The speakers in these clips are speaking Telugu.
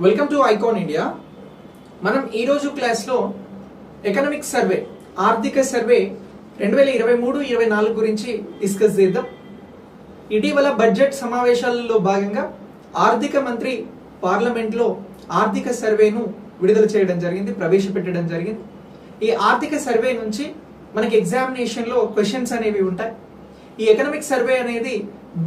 వెల్కమ్ టు ఐకాన్ ఇండియా మనం ఈరోజు క్లాస్లో ఎకనామిక్ సర్వే ఆర్థిక సర్వే రెండు వేల ఇరవై మూడు ఇరవై నాలుగు గురించి డిస్కస్ చేద్దాం. ఇటీవల బడ్జెట్ సమావేశాలలో భాగంగా ఆర్థిక మంత్రి పార్లమెంట్లో ఆర్థిక సర్వేను విడుదల చేయడం జరిగింది ప్రవేశపెట్టడం జరిగింది. ఈ ఆర్థిక సర్వే నుంచి మనకి ఎగ్జామినేషన్లో క్వశ్చన్స్ అనేవి ఉంటాయి. ఈ ఎకనామిక్ సర్వే అనేది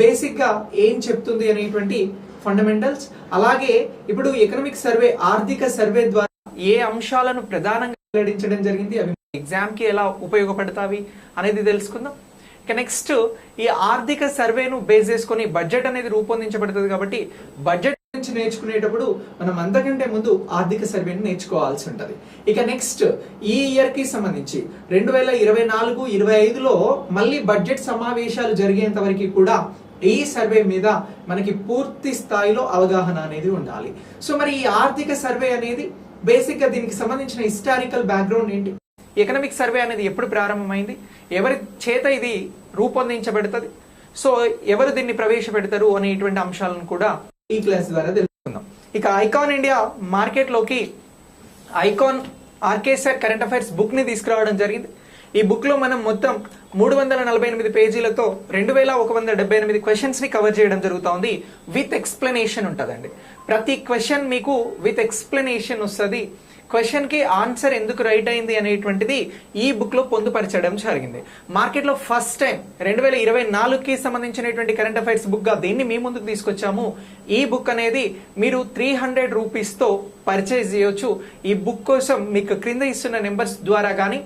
బేసిక్గా ఏం చెప్తుంది అనేటువంటి ఫండమెంటల్స్ అలాగే ఇప్పుడు ఎకనామిక్ సర్వే ఆర్థిక సర్వే ద్వారా ఏ అంశాలను ప్రధానంగా వెల్లడించడం జరిగింది? అవి ఎగ్జామ్కి ఎలా ఉపయోగపడతావి అనేది తెలుసుకుందాం. ఇక నెక్స్ట్ ఈ ఆర్థిక సర్వేను బేస్ చేసుకొని బడ్జెట్ అనేది రూపొందించబడుతుంది కాబట్టి బడ్జెట్ నుంచి నేర్చుకునేటప్పుడు మనం అంతకంటే ముందు ఆర్థిక సర్వేను నేర్చుకోవాల్సి ఉంటుంది. ఇక నెక్స్ట్ ఈ ఇయర్కి సంబంధించి రెండు వేల ఇరవై నాలుగు ఇరవై ఐదులో మళ్ళీ బడ్జెట్ సమావేశాలు జరిగేంత వరకు కూడా ఈ సర్వే మీద మనకి పూర్తి స్థాయిలో అవగాహన అనేది ఉండాలి. సో మరి ఈ ఆర్థిక సర్వే అనేది బేసిక్గా దీనికి సంబంధించిన హిస్టారికల్ బ్యాక్గ్రౌండ్ ఏంటి? ఎకనామిక్ సర్వే అనేది ఎప్పుడు ప్రారంభమైంది? ఎవరి చేత ఇది రూపొందించబడుతుంది? సో ఎవరు దీన్ని ప్రవేశపెడతారు అనేటువంటి అంశాలను కూడా ఈ క్లాస్ ద్వారా తెలుసుకుందాం. ఇక ఐకాన్ ఇండియా మార్కెట్లోకి Icon RK sir current affairs బుక్ని తీసుకురావడం జరిగింది. ఈ బుక్లో మనం మొత్తం మూడు వందల నలభై ఎనిమిది పేజీలతో రెండు వేల ఒక వంద డెబ్బై ఎనిమిది క్వశ్చన్స్ని కవర్ చేయడం జరుగుతోంది. విత్ ఎక్స్ప్లెనేషన్ ఉంటుందండి. ప్రతి క్వశ్చన్ మీకు విత్ ఎక్స్ప్లెనేషన్ వస్తుంది. క్వశ్చన్కి ఆన్సర్ ఎందుకు రైట్ అయింది అనేటువంటిది ఈ బుక్లో పొందుపరచడం జరిగింది. మార్కెట్లో ఫస్ట్ టైం రెండు వేల ఇరవై నాలుగుకి సంబంధించినటువంటి కరెంట్ అఫైర్స్ బుక్గా దీన్ని మీ ముందుకు తీసుకొచ్చాము? ఈ బుక్ అనేది మీరు త్రీ హండ్రెడ్ రూపీస్తో పర్చేజ్ చేయొచ్చు. ఈ బుక్ కోసం మీకు క్రింద ఇస్తున్న నెంబర్స్ ద్వారా కానీ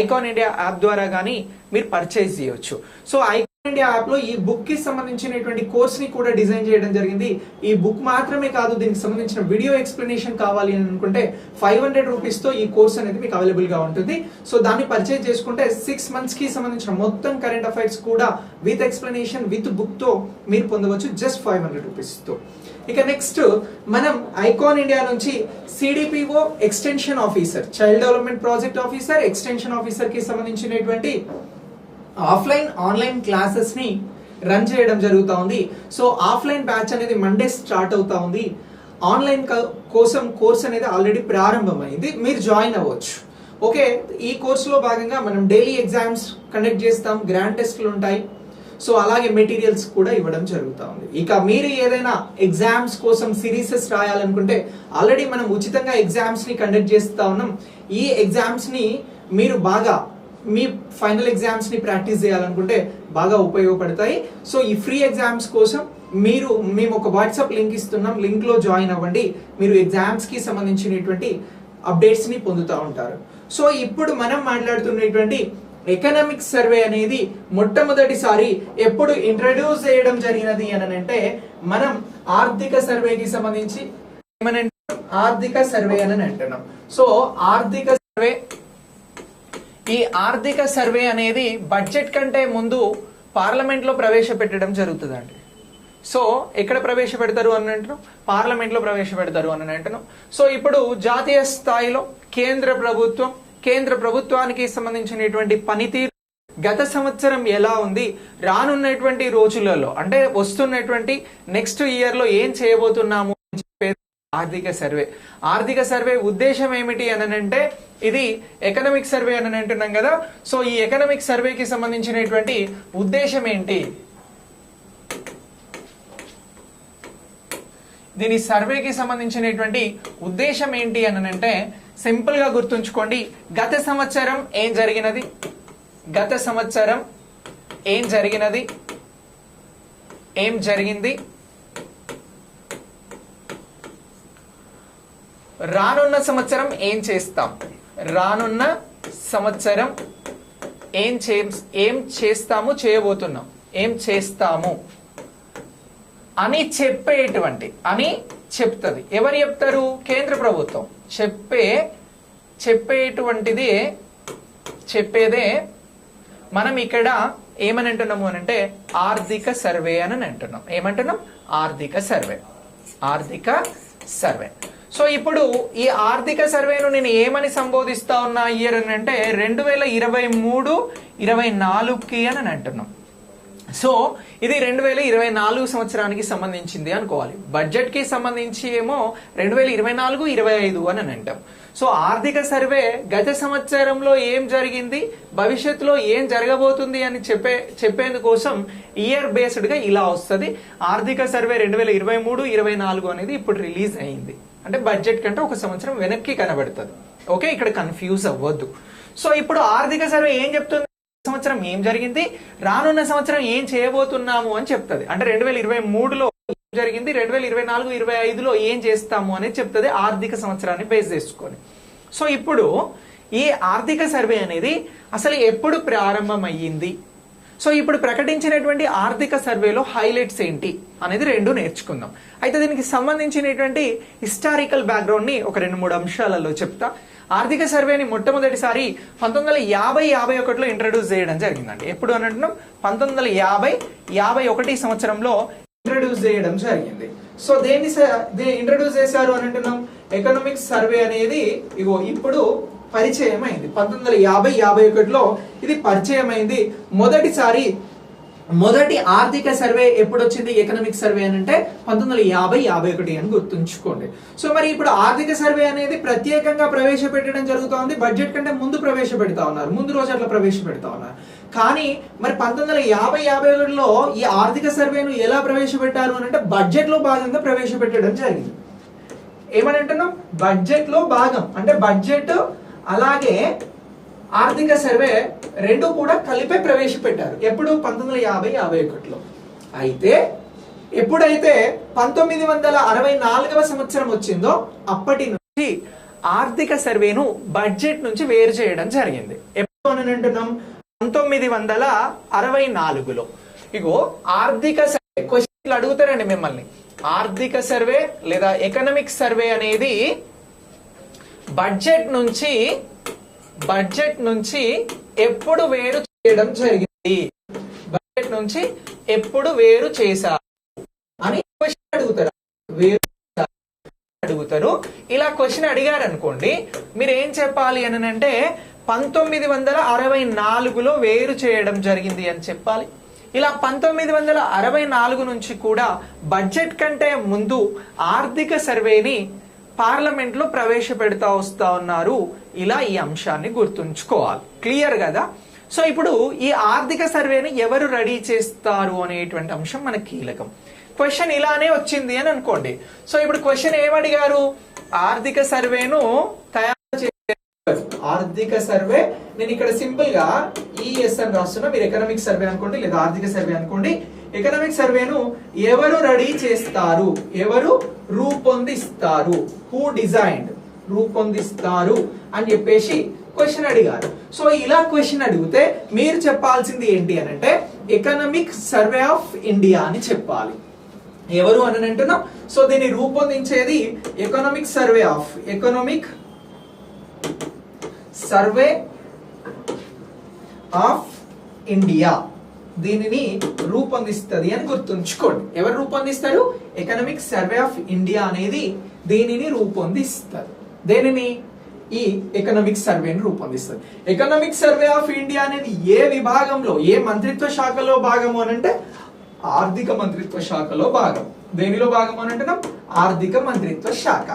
ఐకాన్ ఇండియా యాప్ ద్వారా కానీ మీరు పర్చేజ్ చేయొచ్చు. సో ఐకాన్ ఇండియా యాప్లో ఈ బుక్కి సంబంధించినటువంటి కోర్స్ని కూడా డిజైన్ చేయడం జరిగింది. ఈ బుక్ మాత్రమే కాదు దీనికి సంబంధించిన వీడియో ఎక్స్ప్లెనేషన్ కావాలి అని అనుకుంటే ఫైవ్ హండ్రెడ్ రూపీస్తో ఈ కోర్స్ అనేది మీకు అవైలబుల్గా ఉంటుంది. సో దాన్ని పర్చేజ్ చేసుకుంటే సిక్స్ మంత్స్కి సంబంధించిన మొత్తం కరెంట్ అఫైర్స్ కూడా విత్ ఎక్స్ప్లెనేషన్ విత్ బుక్తో మీరు పొందవచ్చు జస్ట్ ఫైవ్ హండ్రెడ్ రూపీస్తో. ఇక నెక్స్ట్ మనం ఐకాన్ ఇండియా నుంచి CDPO extension officer child development project officer extension ఆఫీసర్కి సంబంధించినటువంటి ఆఫ్లైన్ ఆన్లైన్ క్లాసెస్ని రన్ చేయడం జరుగుతూ ఉంది. సో ఆఫ్లైన్ బ్యాచ్ అనేది మండే స్టార్ట్ అవుతా ఉంది. ఆన్లైన్ కోసం కోర్స్ అనేది ఆల్రెడీ ప్రారంభమైంది. మీరు జాయిన్ అవ్వచ్చు. ఓకే ఈ కోర్సులో భాగంగా మనం డైలీ ఎగ్జామ్స్ కండక్ట్ చేస్తాం. గ్రాండ్ టెస్ట్లు ఉంటాయి. సో అలాగే మెటీరియల్స్ కూడా ఇవ్వడం జరుగుతూ ఉంది. ఇక మీరు ఏదైనా ఎగ్జామ్స్ కోసం సిరీసెస్ రాయాలనుకుంటే ఆల్రెడీ మనం ఉచితంగా ఎగ్జామ్స్ని కండక్ట్ చేస్తూ ఉన్నాం. ఈ ఎగ్జామ్స్ని మీరు బాగా మీ ఫైనల్ ఎగ్జామ్స్ని ప్రాక్టీస్ చేయాలనుకుంటే బాగా ఉపయోగపడతాయి. సో ఈ ఫ్రీ ఎగ్జామ్స్ కోసం మీరు మేము ఒక వాట్సాప్ లింక్ ఇస్తున్నాం. లింక్లో జాయిన్ అవ్వండి. మీరు ఎగ్జామ్స్కి సంబంధించినటువంటి అప్డేట్స్ని పొందుతూ ఉంటారు. సో ఇప్పుడు మనం మాట్లాడుతున్నటువంటి ఎకనామిక్ సర్వే అనేది మొట్టమొదటిసారి ఎప్పుడు ఇంట్రడ్యూస్ చేయడం జరిగినది అని అంటే మనం ఆర్థిక సర్వేకి సంబంధించి ఏమని ఆర్థిక సర్వే అని అంటున్నాం. సో ఆర్థిక సర్వే ఈ ఆర్థిక సర్వే అనేది బడ్జెట్ కంటే ముందు పార్లమెంట్లో ప్రవేశపెట్టడం జరుగుతుందండి. సో ఎక్కడ ప్రవేశపెడతారు అని అంటున్నాం? పార్లమెంట్లో ప్రవేశపెడతారు అని అంటున్నాం. సో ఇప్పుడు జాతీయ స్థాయిలో కేంద్ర ప్రభుత్వం కేంద్ర ప్రభుత్వానికి సంబంధించినటువంటి పనితీరు గత సంవత్సరం ఎలా ఉంది? రానున్నటువంటి రోజులలో అంటే వస్తున్నటువంటి నెక్స్ట్ ఇయర్లో ఏం చేయబోతున్నాము అని చెప్పేది ఆర్థిక సర్వే. ఆర్థిక సర్వే ఉద్దేశం ఏమిటి అని అంటే ఇది ఎకనామిక్ సర్వే అని అంటున్నాం కదా. సో ఈ ఎకనామిక్ సర్వేకి సంబంధించినటువంటి ఉద్దేశం ఏంటి? దీని సర్వేకి సంబంధించినటువంటి ఉద్దేశం ఏంటి అని అంటే సింపుల్గా గుర్తుంచుకోండి. గత సంవత్సరం ఏం జరిగినది? గత సంవత్సరం ఏం జరిగినది? ఏం జరిగింది? రానున్న సంవత్సరం ఏం చేస్తాం? రానున్న సంవత్సరం ఏం చే ఏం చేస్తాము చేయబోతున్నాం? ఏం చేస్తాము? అని చెప్పేటువంటి అని చెప్తుంది. ఎవరు చెప్తారు? కేంద్ర ప్రభుత్వం. చెప్పే చెప్పేటువంటిది చెప్పేదే మనం ఇక్కడ ఏమని అంటున్నాము అని అంటే ఆర్థిక సర్వే అని అంటున్నాం. ఏమంటున్నాం? ఆర్థిక సర్వే. ఆర్థిక సర్వే. సో ఇప్పుడు ఈ ఆర్థిక సర్వేను నేను ఏమని సంబోధిస్తా ఉన్నా ఇయర్ అని అంటే రెండు వేల ఇరవై మూడు ఇరవై నాలుగుకి అని అంటున్నాం. సో ఇది రెండు వేల ఇరవై నాలుగు సంవత్సరానికి సంబంధించింది అనుకోవాలి. బడ్జెట్కి సంబంధించి ఏమో రెండు వేల ఇరవై నాలుగు ఇరవై ఐదు అని అంటాం. సో ఆర్థిక సర్వే గత సంవత్సరంలో ఏం జరిగింది? భవిష్యత్తులో ఏం జరగబోతుంది అని చెప్పే చెప్పేందుకోసం ఇయర్ బేస్డ్గా ఇలా వస్తుంది. ఆర్థిక సర్వే రెండు వేల ఇరవై మూడు ఇరవై నాలుగు అనేది ఇప్పుడు రిలీజ్ అయింది. అంటే బడ్జెట్ కంటే ఒక సంవత్సరం వెనక్కి కనబడుతుంది. ఓకే ఇక్కడ కన్ఫ్యూజ్ అవ్వద్దు. సో ఇప్పుడు ఆర్థిక సర్వే ఏం చెప్తుంది? సంవత్సరం ఏం జరిగింది? రానున్న సంవత్సరం ఏం చేయబోతున్నాము అని చెప్తుంది. అంటే రెండు వేల ఇరవై మూడులో జరిగింది? రెండు వేల ఇరవై నాలుగు ఇరవై ఐదులో ఏం చేస్తాము అనేది చెప్తుంది ఆర్థిక సంవత్సరాన్ని బేస్ చేసుకొని. సో ఇప్పుడు ఈ ఆర్థిక సర్వే అనేది అసలు ఎప్పుడు ప్రారంభమయ్యింది? సో ఇప్పుడు ప్రకటించినటువంటి ఆర్థిక సర్వేలో హైలైట్స్ ఏంటి అనేది రెండు నేర్చుకుందాం. అయితే దీనికి సంబంధించినటువంటి హిస్టారికల్ బ్యాక్గ్రౌండ్ని ఒక రెండు మూడు అంశాలలో చెప్తా. ఆర్థిక సర్వేని మొట్టమొదటిసారి పంతొమ్మిది వందల యాభై యాభై ఒకటిలో ఇంట్రడ్యూస్ చేయడం జరిగిందండి. ఎప్పుడు అని అంటున్నాం? పంతొమ్మిది వందల యాభై యాభై ఒకటి సంవత్సరంలో ఇంట్రడ్యూస్ చేయడం జరిగింది. సో దేన్ని ఇంట్రడ్యూస్ చేశారు అని అంటున్నాం? ఎకనామిక్ సర్వే అనేది ఇగో ఇప్పుడు పరిచయం అయింది పంతొమ్మిది వందల యాభై యాభై ఒకటిలో ఇది పరిచయమైంది. మొదటిసారి మొదటి ఆర్థిక సర్వే ఎప్పుడు వచ్చింది ఎకనామిక్ సర్వే అని అంటే పంతొమ్మిది వందల యాభై యాభై ఒకటి అని గుర్తుంచుకోండి. సో మరి ఇప్పుడు ఆర్థిక సర్వే అనేది ప్రత్యేకంగా ప్రవేశపెట్టడం జరుగుతోంది. బడ్జెట్ కంటే ముందు ప్రవేశపెడతా ఉన్నారు. ముందు రోజు అట్లా ప్రవేశపెడతా ఉన్నారు. కానీ మరి పంతొమ్మిది వందల యాభై యాభై ఒకటిలో ఈ ఆర్థిక సర్వేను ఎలా ప్రవేశపెట్టారు అని అంటే బడ్జెట్లో భాగంగా ప్రవేశపెట్టడం జరిగింది. ఏమని అంటున్నాం? బడ్జెట్లో భాగం. అంటే బడ్జెట్ అలాగే ఆర్థిక సర్వే రెండు కూడా కలిపే ప్రవేశపెట్టారు. ఎప్పుడు? పంతొమ్మిది వందల యాభై యాభై ఒకటిలో. అయితే ఎప్పుడైతే పంతొమ్మిది వందల అరవై నాలుగవ సంవత్సరం వచ్చిందో అప్పటి నుంచి ఆర్థిక సర్వేను బడ్జెట్ నుంచి వేరు చేయడం జరిగింది. ఎప్పుడు అని అంటున్నాం? పంతొమ్మిది వందల అరవై నాలుగులో. ఇగో ఆర్థిక సర్వే క్వశ్చన్లు అడుగుతారండి మిమ్మల్ని. ఆర్థిక సర్వే లేదా ఎకనామిక్ సర్వే అనేది బడ్జెట్ నుంచి బడ్జెట్ నుంచి ఎప్పుడు వేరు చేయడం జరిగింది? బడ్జెట్ నుంచి ఎప్పుడు వేరు చేశారు? అని క్వశ్చన్ అడుగుతారు. వేరు అడుగుతారు. ఇలా క్వశ్చన్ అడిగారు అనుకోండి మీరు ఏం చెప్పాలి అని అంటే పంతొమ్మిది వందల అరవై నాలుగులో వేరు చేయడం జరిగింది అని చెప్పాలి. ఇలా పంతొమ్మిది వందల అరవై నాలుగు నుంచి కూడా బడ్జెట్ కంటే ముందు ఆర్థిక సర్వేని పార్లమెంట్లో ప్రవేశపెడతా వస్తా ఉన్నారు. ఇలా ఈ అంశాన్ని గుర్తుంచుకోవాలి. క్లియర్ కదా? సో ఇప్పుడు ఈ ఆర్థిక సర్వేని ఎవరు రెడీ చేస్తారు అనేటువంటి అంశం మనకు కీలకం. క్వశ్చన్ ఇలానే వచ్చింది అని అనుకోండి. సో ఇప్పుడు క్వశ్చన్ ఏమడిగారు ఆర్థిక సర్వేను తయారు ఆర్థిక సర్వే. నేను ఇక్కడ సింపుల్గా ఈఎస్ అని రాస్తున్నా. మీరు ఎకనామిక్ సర్వే అనుకోండి లేదా ఆర్థిక సర్వే అనుకోండి. ఎకనామిక్ సర్వేను ఎవరు రెడీ చేస్తారు? ఎవరు రూపొందిస్తారు? హూ డిజైన్డ్ రూపొందిస్తారు అని చెప్పేసి క్వశ్చన్ అడిగారు. సో ఇలా క్వశ్చన్ అడిగితే మీరు చెప్పాల్సింది ఏంటి అని అంటే ఎకనామిక్ సర్వే ఆఫ్ ఇండియా అని చెప్పాలి. ఎవరు అని అంటున్నాం? సో దీన్ని రూపొందించేది economic survey of economic survey of India. దీనిని రూపొందిస్తుంది అని గుర్తుంచుకోండి. ఎవరు రూపొందిస్తారు? ఎకనామిక్ సర్వే ఆఫ్ ఇండియా అనేది దీనిని రూపొందిస్తారు దేనిని? ఈ ఎకనామిక్ సర్వేని రూపొందిస్తుంది. ఎకనామిక్ సర్వే ఆఫ్ ఇండియా అనేది ఏ విభాగంలో ఏ మంత్రిత్వ శాఖలో భాగము అని అంటే ఆర్థిక మంత్రిత్వ శాఖలో భాగం. దేనిలో భాగం అని అంటే ఆర్థిక మంత్రిత్వ శాఖ.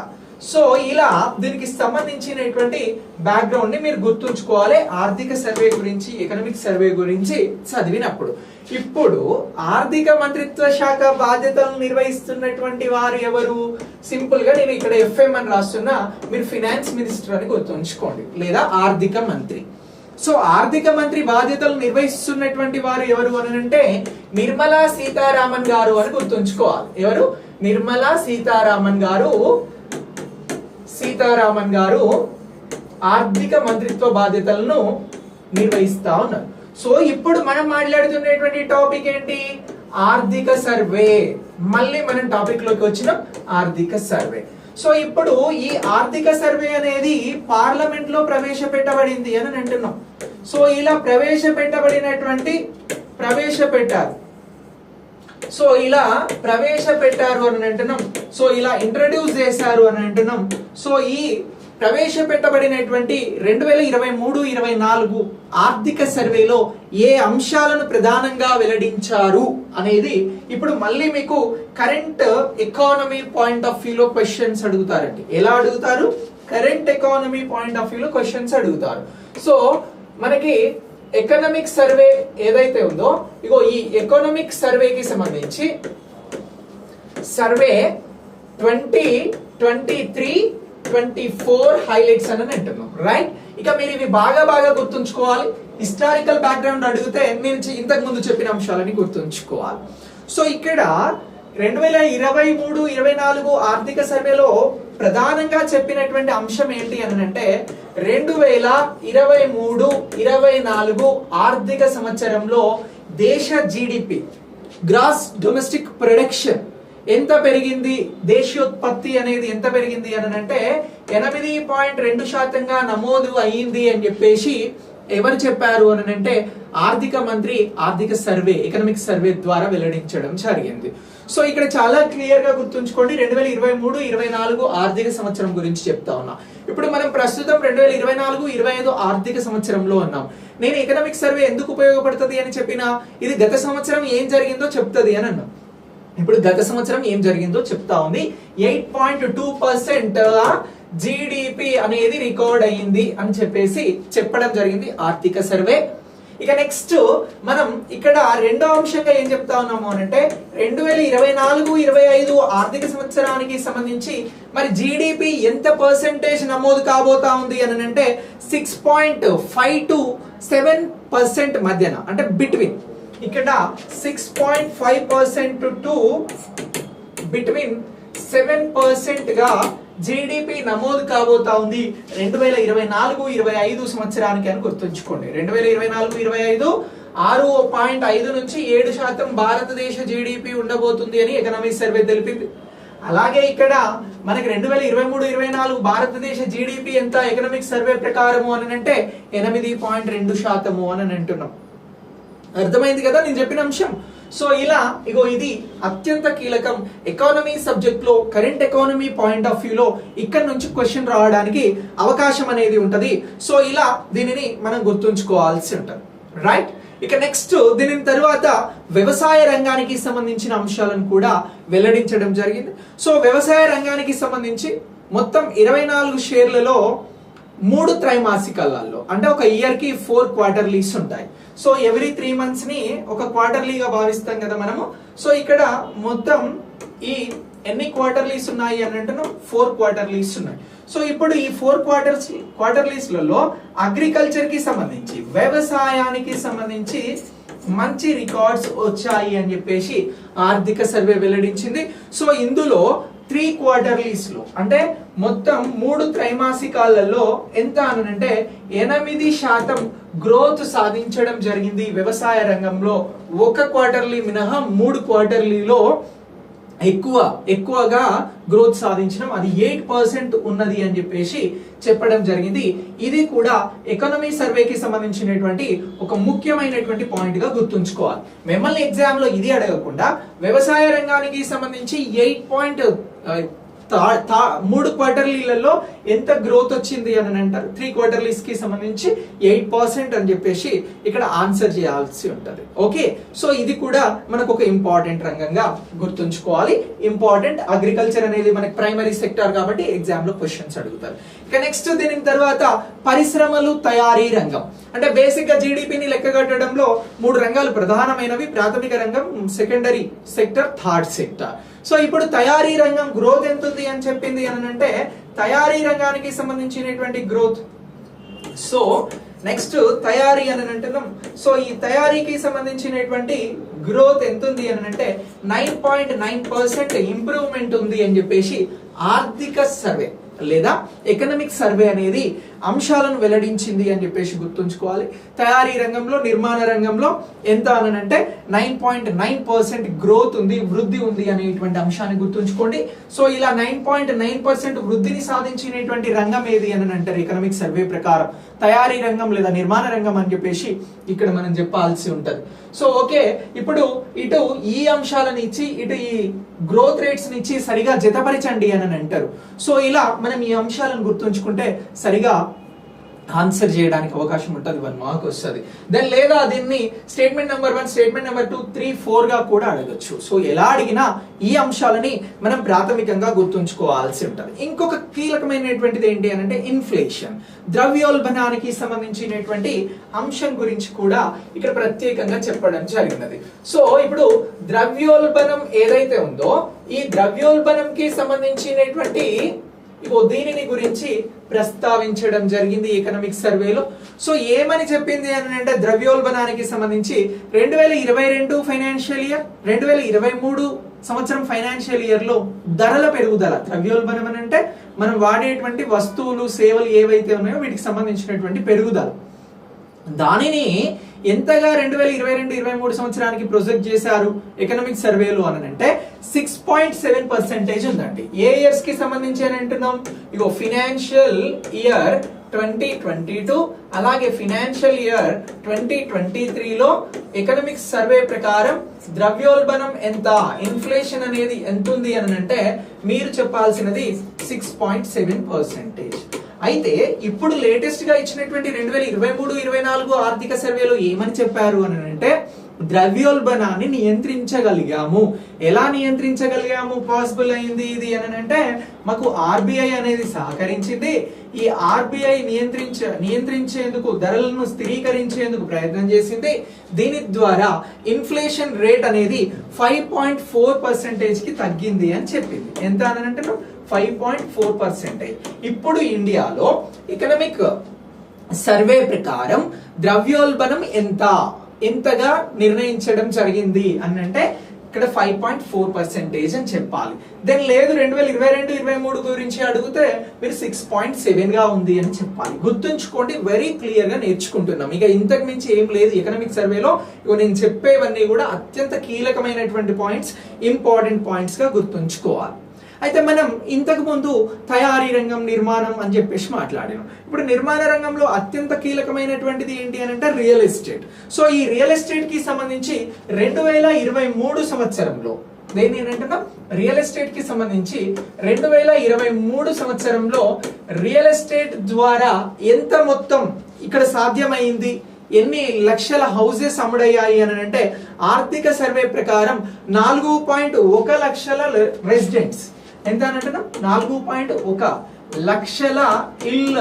సో ఇలా దీనికి సంబంధించినటువంటి బ్యాక్గ్రౌండ్ని మీరు గుర్తుంచుకోవాలి. ఆర్థిక సర్వే గురించి ఎకనామిక్ సర్వే గురించి చదివినప్పుడు. ఇప్పుడు ఆర్థిక మంత్రిత్వ శాఖ బాధ్యతలు నిర్వహిస్తున్నటువంటి వారు ఎవరు? సింపుల్గా నేను ఇక్కడ ఎఫ్ఎం అని రాస్తున్నా మీరు ఫినాన్స్ మినిస్టర్ అని గుర్తుంచుకోండి. లేదా ఆర్థిక మంత్రి. సో ఆర్థిక మంత్రి బాధ్యతలు నిర్వహిస్తున్నటువంటి వారు ఎవరు అని అంటే నిర్మలా సీతారామన్ గారు అని గుర్తుంచుకోవాలి. ఎవరు? నిర్మలా సీతారామన్ గారు సీతారామన్ గారు ఆర్థిక మంత్రిత్వ బాధ్యతలను నిర్వహిస్తా ఉన్నారు. సో ఇప్పుడు మనం మాట్లాడుతున్నటువంటి టాపిక్ ఏంటి? ఆర్థిక సర్వే. మళ్ళీ మనం టాపిక్లోకి వచ్చినాం ఆర్థిక సర్వే. సో ఇప్పుడు ఈ ఆర్థిక సర్వే అనేది పార్లమెంట్లో ప్రవేశపెట్టబడింది అని అంటున్నాం. సో ఇలా ప్రవేశపెట్టబడినటువంటి ప్రవేశపెట్టారు. సో ఇలా ప్రవేశపెట్టారు అని అంటున్నాం. సో ఇలా ఇంట్రడ్యూస్ చేశారు అని అంటున్నాం. సో ఈ ప్రవేశపెట్టబడినటువంటి రెండు వేల ఇరవై మూడు ఇరవై నాలుగు ఆర్థిక సర్వేలో ఏ అంశాలను ప్రధానంగా వెల్లడించారు అనేది ఇప్పుడు మళ్ళీ మీకు కరెంట్ ఎకానమీ పాయింట్ ఆఫ్ వ్యూలో క్వశ్చన్స్ అడుగుతారండి. ఎలా అడుగుతారు? కరెంట్ ఎకానమీ పాయింట్ ఆఫ్ వ్యూలో క్వశ్చన్స్ అడుగుతారు. సో మనకి ఎకనామిక్ సర్వే ఏదైతే ఉందో ఇగో ఈ ఎకనామిక్ సర్వేకి సంబంధించి survey twenty twenty three twenty four highlights అని అంటున్నాం. రైట్ ఇక మీరు ఇవి బాగా బాగా గుర్తుంచుకోవాలి. హిస్టారికల్ బ్యాక్గ్రౌండ్ అడిగితే నేను ఇంతకు ముందు చెప్పిన అంశాలని గుర్తుంచుకోవాలి. సో ఇక్కడ రెండు వేల ఇరవై మూడు ఇరవై నాలుగు ఆర్థిక సర్వేలో ప్రధానంగా చెప్పినటువంటి అంశం ఏంటి అని అంటే రెండు వేల ఇరవై మూడు ఇరవై నాలుగు ఆర్థిక సంవత్సరంలో దేశ జీడిపి గ్రాస్ డొమెస్టిక్ ప్రొడక్షన్ ఎంత పెరిగింది? దేశీయోత్పత్తి అనేది ఎంత పెరిగింది అని అంటే ఎనిమిది పాయింట్ రెండు శాతంగా నమోదు అయ్యింది అని చెప్పేసి ఎవరు చెప్పారు అని అంటే ఆర్థిక మంత్రి ఆర్థిక సర్వే ఎకనామిక్ సర్వే ద్వారా వెల్లడించడం జరిగింది. సో ఇక్కడ చాలా క్లియర్గా గుర్తుంచుకోండి రెండు వేల ఇరవై మూడు ఇరవై నాలుగు ఆర్థిక సంవత్సరం గురించి చెప్తా ఉన్నా. ఇప్పుడు మనం ప్రస్తుతం రెండు వేల ఇరవై నాలుగు ఇరవై ఐదు ఆర్థిక సంవత్సరంలో ఉన్నాం. నేను ఎకనామిక్ సర్వే ఎందుకు ఉపయోగపడుతుంది అని చెప్పినా ఇది గత సంవత్సరం ఏం జరిగిందో చెప్తుంది అని అన్నాం. ఇప్పుడు గత సంవత్సరం ఏం జరిగిందో చెప్తా ఉంది. Eight point two percent GDP అనేది రికార్డ్ అయ్యింది అని చెప్పేసి చెప్పడం జరిగింది ఆర్థిక సర్వే. ఇక నెక్స్ట్ మనం ఇక్కడ రెండో అంశంగా ఏం చెప్తా ఉన్నాము అని అంటే రెండు వేల ఇరవై నాలుగు ఇరవై ఐదు ఆర్థిక సంవత్సరానికి సంబంధించి మరి జీడిపి ఎంత పర్సెంటేజ్ నమోదు కాబోతా ఉంది అని అంటే six point five to seven percent మధ్యన అంటే బిట్వీన్ ఇక్కడ six point five percent to between seven పర్సెంట్గా జీడిపి నమోదు కాబోతా ఉంది. రెండు వేల ఇరవై నాలుగు ఇరవై ఐదు సంవత్సరానికి అని గుర్తుంచుకోండి. రెండు వేల ఇరవై నాలుగు ఇరవై ఐదు ఆరు పాయింట్ ఐదు నుంచి ఏడు శాతం భారతదేశ జీడిపి ఉండబోతుంది అని ఎకనామిక్ సర్వే తెలిపింది. అలాగే ఇక్కడ మనకి రెండు వేల ఇరవై మూడు ఇరవై నాలుగు భారతదేశ జీడిపి ఎంత? ఎకనామిక్ సర్వే ప్రకారము అని అంటే ఎనిమిది పాయింట్ రెండు శాతము అని అంటున్నాం. అర్థమైంది కదా నేను చెప్పిన అంశం? సో ఇలా ఇగో ఇది అత్యంత కీలకం ఎకానమీ సబ్జెక్ట్లో కరెంట్ ఎకానమీ పాయింట్ ఆఫ్ వ్యూలో ఇక్కడ నుంచి క్వశ్చన్ రావడానికి అవకాశం అనేది ఉంటుంది. సో ఇలా దీనిని మనం గుర్తుంచుకోవాల్సి ఉంటుంది. రైట్ ఇక నెక్స్ట్ దీని తర్వాత వ్యవసాయ రంగానికి సంబంధించిన అంశాలను కూడా వెల్లడించడం జరిగింది. సో వ్యవసాయ రంగానికి సంబంధించి మొత్తం ఇరవై నాలుగు షేర్లలో మూడు త్రైమాసికాలలో అంటే ఒక ఇయర్కి ఫోర్ క్వార్టర్లీస్ ఉంటాయి. సో ఎవ్రీ త్రీ మంత్స్ని ఒక క్వార్టర్లీగా భావిస్తాం కదా మనము. సో ఇక్కడ మొత్తం ఈ ఎన్ని క్వార్టర్లీస్ ఉన్నాయి అని అంటున్నాం? ఫోర్ క్వార్టర్లీస్ ఉన్నాయి. సో ఇప్పుడు ఈ ఫోర్ క్వార్టర్స్ క్వార్టర్లీస్లలో అగ్రికల్చర్కి సంబంధించి వ్యవసాయానికి సంబంధించి మంచి రికార్డ్స్ వచ్చాయి అని చెప్పేసి ఆర్థిక సర్వే వెల్లడించింది. సో ఇందులో త్రీ క్వార్టర్లీస్లో అంటే మొత్తం మూడు త్రైమాసికాలలో ఎంత అనంటే ఎనిమిది శాతం గ్రోత్ సాధించడం జరిగింది వ్యవసాయ రంగంలో. ఒక క్వార్టర్లీ మినహా మూడు క్వార్టర్లీలో ఎక్కువ ఎక్కువగా గ్రోత్ సాధించడం అది ఎయిట్ పర్సెంట్ ఉన్నది అని చెప్పేసి చెప్పడం జరిగింది. ఇది కూడా ఎకనమీ సర్వేకి సంబంధించినటువంటి ఒక ముఖ్యమైనటువంటి పాయింట్గా గుర్తుంచుకోవాలి. మిమ్మల్ని ఎగ్జామ్లో ఇది అడగకుండా వ్యవసాయ రంగానికి సంబంధించి ఎయిట్ పాయింట్ మూడు క్వార్టర్లీలలో ఎంత గ్రోత్ వచ్చింది అని అంటారు. త్రీ క్వార్టర్లీస్కి సంబంధించి ఎయిట్ పర్సెంట్ అని చెప్పేసి ఇక్కడ ఆన్సర్ చేయాల్సి ఉంటుంది. ఓకే? సో ఇది కూడా మనకు ఒక ఇంపార్టెంట్ రంగంగా గుర్తుంచుకోవాలి. ఇంపార్టెంట్ అగ్రికల్చర్ అనేది మనకి ప్రైమరీ సెక్టర్ కాబట్టి ఎగ్జామ్లో క్వశ్చన్స్ అడుగుతారు. ఇక నెక్స్ట్ దీని తర్వాత పరిశ్రమలు తయారీ రంగం. అంటే బేసిక్గా జీడిపిని లెక్క కట్టడంలో మూడు రంగాలు ప్రధానమైనవి. ప్రాథమిక రంగం secondary sector third sector so ఇప్పుడు తయారీ రంగం గ్రోత్ ఎంత ఉంది అని చెప్పింది అని అంటే తయారీ రంగానికి సంబంధించినటువంటి గ్రోత్ సో నెక్స్ట్ తయారీ అని అంటున్నాం. సో ఈ తయారీకి సంబంధించినటువంటి గ్రోత్ ఎంత ఉంది అని అంటే nine point nine percent improvement ఉంది అని చెప్పేసి ఆర్థిక సర్వే లేదా ఎకనామిక్ సర్వే అనేది అంశాలను వెల్లడించింది అని చెప్పేసి గుర్తుంచుకోవాలి. తయారీ రంగంలో నిర్మాణ రంగంలో ఎంత అని అంటే nine point nine percent growth ఉంది వృద్ధి ఉంది అనేటువంటి అంశాన్ని గుర్తుంచుకోండి. సో ఇలా నైన్ పాయింట్ నైన్ పర్సెంట్ వృద్ధిని సాధించినటువంటి రంగం ఏది అని అంటారు ఎకనామిక్ సర్వే ప్రకారం. తయారీ రంగం లేదా నిర్మాణ రంగం అని చెప్పేసి ఇక్కడ మనం చెప్పాల్సి ఉంటుంది. సో ఓకే ఇప్పుడు ఇటు ఈ అంశాలను ఇచ్చి ఇటు ఈ గ్రోత్ రేట్స్ ఇచ్చి సరిగా జతపరచండి అని అంటారు. సో ఇలా మనం ఈ అంశాలను గుర్తుంచుకుంటే సరిగా ఆన్సర్ చేయడానికి అవకాశం ఉంటుంది వన్ మార్క్ వస్తుంది. దెన్ లేదా దీన్ని statement number one statement number two three ఫోర్గా కూడా అడగచ్చు. సో ఎలా అడిగినా ఈ అంశాలని మనం ప్రాథమికంగా గుర్తుంచుకోవాల్సి ఉంటుంది. ఇంకొక కీలకమైనటువంటిది ఏంటి అని అంటే ఇన్ఫ్లేషన్ ద్రవ్యోల్బణానికి సంబంధించినటువంటి అంశం గురించి కూడా ఇక్కడ ప్రత్యేకంగా చెప్పడం జరిగినది. సో ఇప్పుడు ద్రవ్యోల్బణం ఏదైతే ఉందో ఈ ద్రవ్యోల్బణంకి సంబంధించినటువంటి ఇగో దీనిని గురించి ప్రస్తావించడం జరిగింది ఎకనామిక్ సర్వేలో సో ఏమని చెప్పింది అని అంటే ద్రవ్యోల్బణానికి సంబంధించి రెండు వేల ఇరవై రెండు ఫైనాన్షియల్ ఇయర్ రెండు వేల ఇరవై మూడు సంవత్సరం ఫైనాన్షియల్ ఇయర్లో ధరల పెరుగుదల. ద్రవ్యోల్బణం అని అంటే మనం వాడేటువంటి వస్తువులు సేవలు ఏవైతే ఉన్నాయో వీటికి సంబంధించినటువంటి పెరుగుదల. దానిని ఎంతగా రెండు వేల ఇరవై రెండు ఇరవై మూడు సంవత్సరానికి ప్రొజెక్ట్ చేశారు ఎకనామిక్ సర్వేలు అని అంటే సిక్స్ పాయింట్ సెవెన్ పర్సెంటేజ్ ఉందండి. ఏ ఇయర్స్కి సంబంధించి అని అంటున్నాం? ఇగో financial year twenty twenty two అలాగే ఫినాన్షియల్ ఇయర్ ట్వంటీ ట్వంటీ త్రీలో ఎకనామిక్ సర్వే ప్రకారం ద్రవ్యోల్బణం ఎంత ఇన్ఫ్లేషన్ అనేది ఎంత ఉంది అని అంటే మీరు చెప్పాల్సినది సిక్స్ పాయింట్ సెవెన్ పర్సెంటేజ్ అయితే ఇప్పుడు లేటెస్ట్గా ఇచ్చినటువంటి రెండు వేల ఇరవై మూడు ఇరవై నాలుగు ఆర్థిక సర్వేలో ఏమని చెప్పారు అని అంటే ద్రవ్యోల్బణాన్ని నియంత్రించగలిగాము. ఎలా నియంత్రించగలిగాము? పాసిబుల్ అయింది ఇది అని అంటే మాకు ఆర్బిఐ అనేది సహకరించింది. ఈ ఆర్బిఐ నియంత్రించ నియంత్రించేందుకు ధరలను స్థిరీకరించేందుకు ప్రయత్నం చేసింది. దీని ద్వారా ఇన్ఫ్లేషన్ రేట్ అనేది ఫైవ్ పాయింట్ ఫోర్ పర్సెంటేజ్కి తగ్గింది అని చెప్పింది. ఎంత అని అంటే ఫైవ్ పాయింట్ ఫోర్ పర్సెంటేజ్ ఇప్పుడు ఇండియాలో ఎకనమిక్ సర్వే ప్రకారం ద్రవ్యోల్బణం ఎంత? ఎంతగా నిర్ణయించడం జరిగింది అనంటే అంటే ఇక్కడ ఫైవ్ పాయింట్ ఫోర్ పర్సెంటేజ్ అని చెప్పాలి. దెన్ లేదు రెండు వేల ఇరవై రెండు ఇరవై మూడు గురించి అడిగితే మీరు సిక్స్ పాయింట్ సెవెన్గా ఉంది అని చెప్పాలి. గుర్తుంచుకోండి వెరీ క్లియర్గా నేర్చుకుంటున్నాం. ఇక ఇంతకు మించి ఏం లేదు ఎకనామిక్ సర్వేలో ఇక నేను చెప్పేవన్నీ కూడా అత్యంత కీలకమైనటువంటి పాయింట్స్ ఇంపార్టెంట్ పాయింట్స్గా గుర్తుంచుకోవాలి. అయితే మనం ఇంతకు ముందు తయారీ రంగం నిర్మాణం అని చెప్పేసి మాట్లాడాను ఇప్పుడు నిర్మాణ రంగంలో అత్యంత కీలకమైనటువంటిది ఏంటి అని అంటే రియల్ ఎస్టేట్. సో ఈ రియల్ ఎస్టేట్కి సంబంధించి రెండు వేల ఇరవై మూడు సంవత్సరంలో దేని ఏంటంటున్నాం రియల్ ఎస్టేట్కి సంబంధించి రెండు వేల ఇరవై మూడు సంవత్సరంలో రియల్ ఎస్టేట్ ద్వారా ఎంత మొత్తం ఇక్కడ సాధ్యమైంది? ఎన్ని లక్షల హౌసెస్ అమ్ముడయ్యాయి అని అంటే ఆర్థిక సర్వే ప్రకారం నాలుగు పాయింట్ ఒక లక్షల రెసిడెంట్స్. ఎంత అని నాలుగు పాయింట్ ఒక లక్షల ఇళ్ళ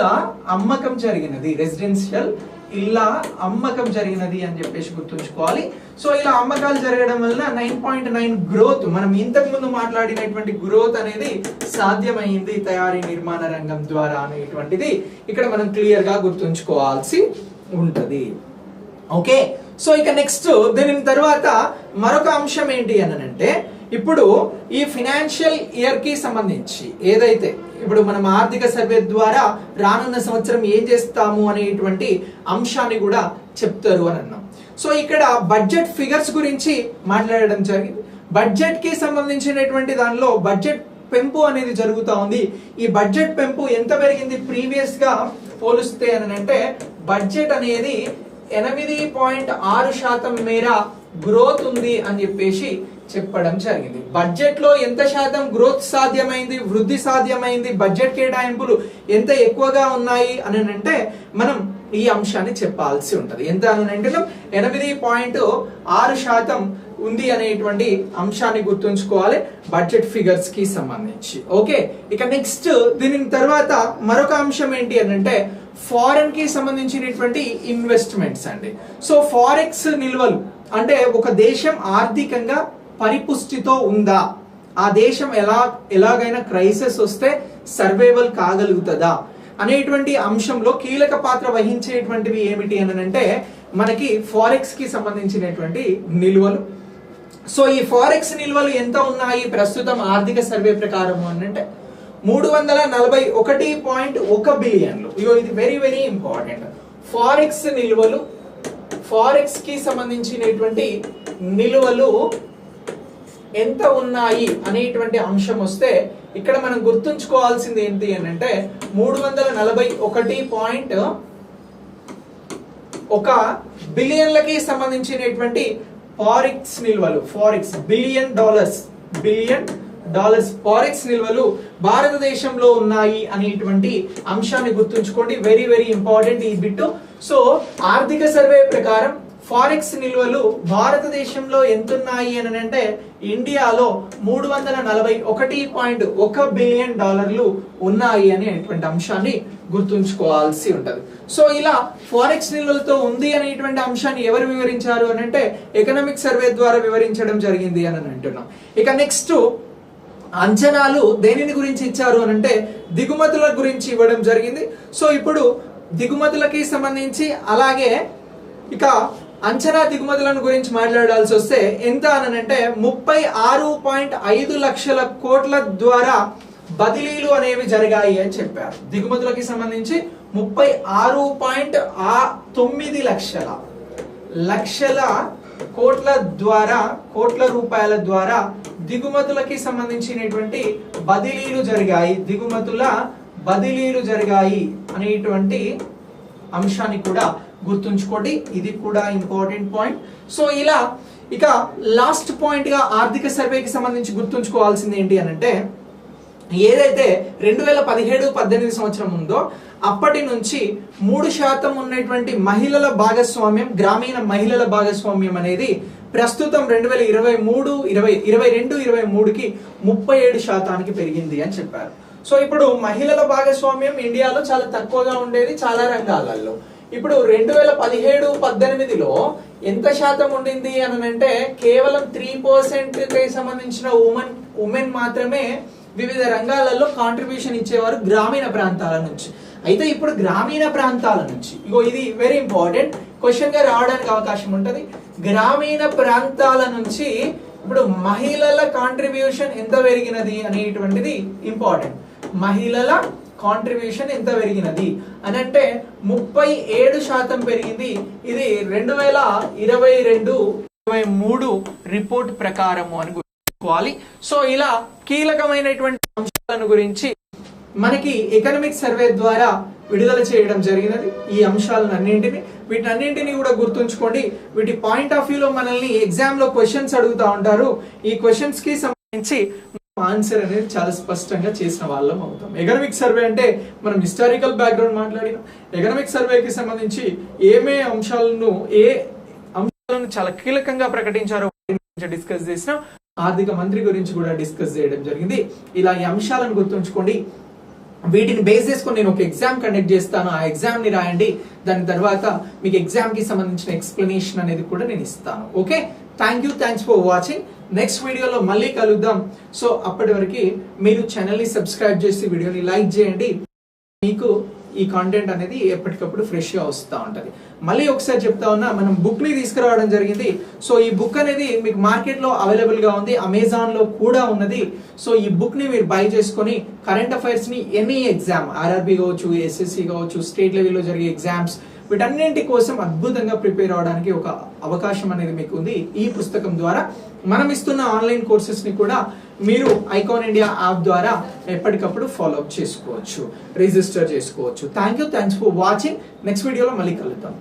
అమ్మకం జరిగినది. రెసిడెన్షియల్ ఇళ్ళ అమ్మకం జరిగినది అని చెప్పేసి గుర్తుంచుకోవాలి. సో ఇలా అమ్మకాలు జరగడం వల్ల నైన్ పాయింట్ నైన్ గ్రోత్ మనం ఇంతకు ముందు మాట్లాడినటువంటి గ్రోత్ అనేది సాధ్యమైంది తయారీ నిర్మాణ రంగం ద్వారా అనేటువంటిది ఇక్కడ మనం క్లియర్గా గుర్తుంచుకోవాల్సి ఉంటది. ఓకే? సో ఇక నెక్స్ట్ దీని తర్వాత మరొక అంశం ఏంటి అని అంటే ఇప్పుడు ఈ ఫినాన్షియల్ ఇయర్కి సంబంధించి ఏదైతే ఇప్పుడు మనం ఆర్థిక సర్వే ద్వారా రానున్న సంవత్సరం ఏం చేస్తాము అనేటువంటి అంశాన్ని కూడా చెప్తారు అని అన్నాం. సో ఇక్కడ బడ్జెట్ ఫిగర్స్ గురించి మాట్లాడడం జరిగింది. బడ్జెట్కి సంబంధించినటువంటి దానిలో బడ్జెట్ పెంపు అనేది జరుగుతూ ఉంది. ఈ బడ్జెట్ పెంపు ఎంత పెరిగింది ప్రీవియస్గా పోలిస్తే అని అంటే బడ్జెట్ అనేది ఎనిమిది పాయింట్ ఆరు శాతం మేర గ్రోత్ ఉంది అని చెప్పేసి చెప్పడం జరిగింది. బడ్జెట్లో ఎంత శాతం గ్రోత్ సాధ్యమైంది వృద్ధి సాధ్యమైంది బడ్జెట్ కేటాయింపులు ఎంత ఎక్కువగా ఉన్నాయి అని అంటే మనం ఈ అంశాన్ని చెప్పాల్సి ఉంటది. ఎంత అని అంటే ఎనిమిది పాయింట్ ఆరు శాతం ఉంది అనేటువంటి అంశాన్ని గుర్తుంచుకోవాలి బడ్జెట్ ఫిగర్స్కి సంబంధించి. ఓకే ఇక నెక్స్ట్ దీని తర్వాత మరొక అంశం ఏంటి అని అంటే ఫారెన్కి సంబంధించినటువంటి ఇన్వెస్ట్మెంట్స్ అండి. సో ఫారెక్స్ నిల్వలు అంటే ఒక దేశం ఆర్థికంగా పరిపుష్టితో ఉందా? ఆ దేశం ఎలా ఎలాగైనా క్రైసిస్ వస్తే సర్వైవల్ కాగలుగుతుందా? అనేటువంటి అంశంలో కీలక పాత్ర వహించేటువంటివి ఏమిటి అని అంటే మనకి ఫారెక్స్కి సంబంధించినటువంటి నిల్వలు. సో ఈ ఫారెక్స్ నిల్వలు ఎంత ఉన్నాయి? ప్రస్తుతం ఆర్థిక సర్వే ప్రకారం అని అంటే మూడు వందల నలభై ఒకటి పాయింట్ ఒక బిలియన్లు. ఇగో ఇది వెరీ వెరీ ఇంపార్టెంట్ ఫారెక్స్ నిల్వలు ఫారెక్స్కి సంబంధించినటువంటి నిల్వలు ఎంత ఉన్నాయి అనేటువంటి అంశం వస్తే ఇక్కడ మనం గుర్తుంచుకోవాల్సింది ఏంటి అని అంటే మూడు వందల నలభై ఒకటి పాయింట్ ఒక బిలియన్లకి సంబంధించినటువంటి ఫారిక్స్ నిల్వలు forex billion dollars billion dollars forex నిల్వలు భారతదేశంలో ఉన్నాయి అనేటువంటి అంశాన్ని గుర్తుంచుకోండి. వెరీ వెరీ ఇంపార్టెంట్ ఈ బిట్టు. సో ఆర్థిక సర్వే ప్రకారం ఫారెక్స్ నిల్వలు భారతదేశంలో ఎంతున్నాయి అని అంటే ఇండియాలో మూడు వందల నలభై ఒకటి పాయింట్ ఒక బిలియన్ డాలర్లు ఉన్నాయి అనేటువంటి అంశాన్ని గుర్తుంచుకోవాల్సి ఉంటుంది. సో ఇలా ఫారెక్స్ నిల్వలతో ఉంది అనేటువంటి అంశాన్ని ఎవరు వివరించారు అని అంటే ఎకనామిక్ సర్వే ద్వారా వివరించడం జరిగింది అని అంటున్నాం. ఇక నెక్స్ట్ అంచనాలు దేనిని గురించి ఇచ్చారు అని అంటే దిగుమతుల గురించి ఇవ్వడం జరిగింది. సో ఇప్పుడు దిగుమతులకి సంబంధించి అలాగే ఇక అంచనా దిగుమతులను గురించి మాట్లాడాల్సి వస్తే ఎంత అని అంటే ముప్పై ఆరు పాయింట్ ఐదు లక్షల కోట్ల ద్వారా బదిలీలు అనేవి జరిగాయి అని చెప్పారు. దిగుమతులకి సంబంధించి ముప్పై ఆరు పాయింట్ ఆ తొమ్మిది లక్షల లక్షల కోట్ల ద్వారా కోట్ల రూపాయల ద్వారా దిగుమతులకి సంబంధించినటువంటి బదిలీలు జరిగాయి. దిగుమతుల బదిలీలు జరిగాయి అనేటువంటి అంశాన్ని కూడా గుర్తుంచుకోండి. ఇది కూడా ఇంపార్టెంట్ పాయింట్. సో ఇలా ఇక లాస్ట్ పాయింట్గా ఆర్థిక సర్వేకి సంబంధించి గుర్తుంచుకోవాల్సింది ఏంటి అని అంటే ఏదైతే రెండు వేల పదిహేడు పద్దెనిమిది సంవత్సరం ఉందో అప్పటి నుంచి మూడు శాతం ఉన్నటువంటి మహిళల భాగస్వామ్యం గ్రామీణ మహిళల భాగస్వామ్యం అనేది ప్రస్తుతం రెండు వేల ఇరవై మూడు ఇరవై ఇరవై రెండు ఇరవై మూడుకి ముప్పై ఏడు శాతానికి పెరిగింది అని చెప్పారు. సో ఇప్పుడు మహిళల భాగస్వామ్యం ఇండియాలో చాలా తక్కువగా ఉండేది చాలా రంగాలలో. ఇప్పుడు రెండు వేల పదిహేడు పద్దెనిమిదిలో ఎంత శాతం ఉండింది అని అంటే కేవలం త్రీ పర్సెంట్కి సంబంధించిన ఉమెన్ ఉమెన్ మాత్రమే వివిధ రంగాలలో కాంట్రిబ్యూషన్ ఇచ్చేవారు గ్రామీణ ప్రాంతాల నుంచి. అయితే ఇప్పుడు గ్రామీణ ప్రాంతాల నుంచి. ఇగో ఇది వెరీ ఇంపార్టెంట్ క్వశ్చన్గా రావడానికి అవకాశం ఉంటుంది. గ్రామీణ ప్రాంతాల నుంచి ఇప్పుడు మహిళల కాంట్రిబ్యూషన్ ఎంత పెరిగినది అనేటువంటిది ఇంపార్టెంట్ మహిళల కాంట్రిబ్యూషన్ ఎంత పెరిగినది? అని అంటే ముప్పై ఏడు శాతం పెరిగింది. ఇది రెండు వేల ఇరవై రెండు ఇరవై మూడు రిపోర్ట్ ప్రకారము అని గుర్తుకోవాలి సో ఇలా కీలకమైనటువంటి అంశాలను గురించి మనకి ఎకనమిక్ సర్వే ద్వారా విడుదల చేయడం జరిగినది. ఈ అంశాలను అన్నింటిని వీటన్నింటినీ కూడా గుర్తుంచుకోండి. వీటి పాయింట్ ఆఫ్ వ్యూలో మనల్ని ఎగ్జామ్లో క్వశ్చన్స్ అడుగుతా ఉంటారు. ఈ క్వశ్చన్స్కి సంబంధించి ఆన్సర్ అనేది చాలా స్పష్టంగా చేసిన వాళ్ళం అవుతాం. ఎకనామిక్ సర్వే అంటే మనం హిస్టారికల్ బ్యాక్గ్రౌండ్ మాట్లాడినాం. ఎకనామిక్ సర్వేకి సంబంధించి ఏమే అంశాలను ఏ అంశాలను చాలా కీలకంగా ప్రకటించారో డిస్కస్ చేసినాం. ఆర్థిక మంత్రి గురించి కూడా డిస్కస్ చేయడం జరిగింది. ఇలా ఈ అంశాలను గుర్తుంచుకోండి. వీటిని బేస్ చేసుకొని నేను ఒక ఎగ్జామ్ కండక్ట్ చేస్తాను. ఆ ఎగ్జామ్ని రాయండి. దాని తర్వాత మీకు ఎగ్జామ్కి సంబంధించిన ఎక్స్ప్లెనేషన్ అనేది కూడా నేను ఇస్తాను. Okay thank you thanks for watching next వీడియోలో మళ్ళీ కలుద్దాం. సో అప్పటి వరకు మీరు ఛానల్ని సబ్స్క్రైబ్ చేసి వీడియోని లైక్ చేయండి. మీకు ఈ కాంటెంట్ అనేది ఎప్పటికప్పుడు ఫ్రెష్గా వస్తూ ఉంటుంది. మళ్ళీ ఒకసారి చెప్తా ఉన్నా మనం బుక్ని తీసుకురావడం జరిగింది. సో ఈ బుక్ అనేది మీకు మార్కెట్లో అవైలబుల్గా ఉంది అమెజాన్లో కూడా ఉన్నది. సో ఈ బుక్ని మీరు బై చేసుకొని కరెంట్ అఫైర్స్ని ఎనీ ఎగ్జామ్ ఆర్ఆర్బి కావచ్చు ఎస్ఎస్సి కావచ్చు స్టేట్ లెవెల్లో జరిగే ఎగ్జామ్స్ వీటన్నింటి కోసం అద్భుతంగా ప్రిపేర్ అవడానికి ఒక అవకాశం అనేది మీకు ఉంది ఈ పుస్తకం ద్వారా మనం ఇస్తున్న ఆన్లైన్ కోర్సెస్ని కూడా మీరు ఐకాన్ ఇండియా యాప్ ద్వారా ఎప్పటికప్పుడు ఫాలో అప్ చేసుకోవచ్చు రిజిస్టర్ చేసుకోవచ్చు. Thank you thanks for watching next వీడియోలో మళ్ళీ కలుద్దాం.